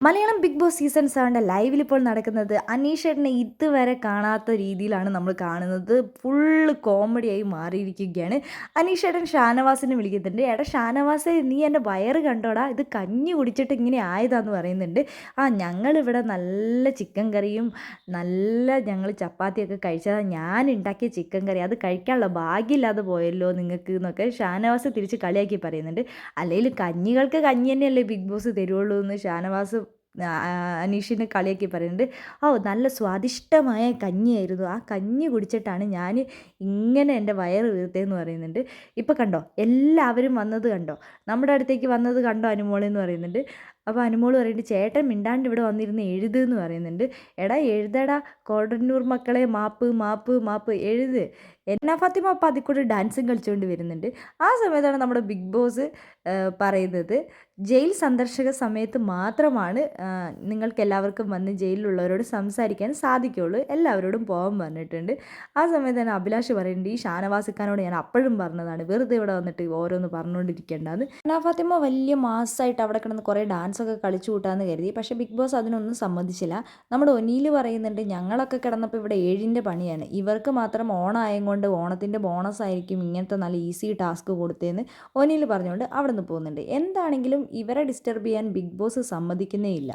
Malayalam big boss season സെവന്റെ ലൈവിൽ ഇപ്പോൾ നടക്കുന്നത് അനീഷേട്ടനെ ഇതുവരെ കാണാത്ത രീതിയിലാണ് നമ്മൾ കാണുന്നത്. ഫുള്ള് കോമഡിയായി മാറിയിരിക്കുകയാണ്. അനീഷേട്ടൻ ഷാനവാസിനെ വിളിക്കുന്നുണ്ട്. എടാ ഷാനവാസെ നീ എന്റെ വയറ് കണ്ടോടാ. ഇത് കഞ്ഞി കുടിച്ചിട്ട് ഇങ്ങനെ ആയതാന്ന് പറയുന്നുണ്ട്. ആ ഞങ്ങളിവിടെ നല്ല ചിക്കൻ കറിയും നല്ല ഞങ്ങൾ ചപ്പാത്തിയൊക്കെ കഴിച്ചതാ. ഞാൻ ഉണ്ടാക്കിയ ചിക്കൻ കറി. അത് കഴിക്കാനുള്ള ഭാഗ്യമില്ലാതെ പോയല്ലോ നിങ്ങൾക്ക് എന്നൊക്കെ ഷാനവാസ് തിരിച്ച് കളിയാക്കി പറയുന്നുണ്ട്. അല്ലെങ്കിൽ കഞ്ഞികൾക്ക് കഞ്ഞി തന്നെയല്ലേ ബിഗ് ബോസ് തരുള്ളൂ എന്ന് ഷാനവാസ് അനീഷിനെ കളിയാക്കി പറയുന്നുണ്ട്. ഓ നല്ല സ്വാദിഷ്ടമായ കഞ്ഞിയായിരുന്നു. ആ കഞ്ഞി കുടിച്ചിട്ടാണ് ഞാൻ ഇങ്ങനെ എന്റെ വയറ് വീർത്തതെന്ന് പറയുന്നുണ്ട്. ഇപ്പം കണ്ടോ? എല്ലാവരും വന്നത് കണ്ടോ? നമ്മുടെ അടുത്തേക്ക് വന്നത് കണ്ടോ അനുമോളെന്ന് പറയുന്നുണ്ട്. അപ്പോൾ അനുമോൾ പറയുന്നുണ്ട് ചേട്ടൻ മിണ്ടാണ്ട് ഇവിടെ വന്നിരുന്ന് എഴുത് എന്ന് പറയുന്നുണ്ട്. എടാ എഴുതടാ കോടന്നൂർ മക്കളെ മാപ്പ് മാപ്പ് മാപ്പ് എഴുത്. എന്നാ ഫാത്തിമ അപ്പം അതിൽ കൂടെ ഡാൻസും കളിച്ചുകൊണ്ട് വരുന്നുണ്ട്. ആ സമയത്താണ് നമ്മുടെ ബിഗ് ബോസ് പറയുന്നത് ജയിൽ സന്ദർശക സമയത്ത് മാത്രമാണ് നിങ്ങൾക്ക് എല്ലാവർക്കും വന്ന് ജയിലിലുള്ളവരോട് സംസാരിക്കാൻ സാധിക്കുള്ളൂ. എല്ലാവരോടും പോകാൻ പറഞ്ഞിട്ടുണ്ട്. ആ സമയത്ത് തന്നെ അഭിലാഷ് പറയുന്നുണ്ട് ഈ ഷാനവാസിക്കാനോട് ഞാൻ അപ്പോഴും പറഞ്ഞതാണ് വെറുതെ ഇവിടെ വന്നിട്ട് ഓരോന്ന് പറഞ്ഞുകൊണ്ടിരിക്കേണ്ടതെന്ന് എന്നാ ഫാത്തിമ വലിയ മാസമായിട്ട് അവിടെ കിടന്ന് കുറേ ഡാൻസൊക്കെ കളിച്ചു കൂട്ടാന്ന് കരുതി. പക്ഷേ ബിഗ് ബോസ് അതിനൊന്നും സമ്മതിച്ചില്ല. നമ്മുടെ ഒനീൽ പറയുന്നുണ്ട് ഞങ്ങളൊക്കെ കിടന്നപ്പോൾ ഇവിടെ ഏഴിന്റെ പണിയാണ്. ഇവർക്ക് മാത്രം ഓണായം കൊണ്ട് ഓണത്തിന്റെ ബോണസ് ആയിരിക്കും ഇങ്ങനത്തെ നല്ല ഈസി ടാസ്ക് കൊടുത്തതെന്ന് ഒനിയിൽ പറഞ്ഞുകൊണ്ട് അവിടെ നിന്ന് പോകുന്നുണ്ട്. എന്താണെങ്കിലും ഇവരെ ഡിസ്റ്റർബ് ചെയ്യാൻ ബിഗ് ബോസ് സമ്മതിക്കുന്നേ ഇല്ല.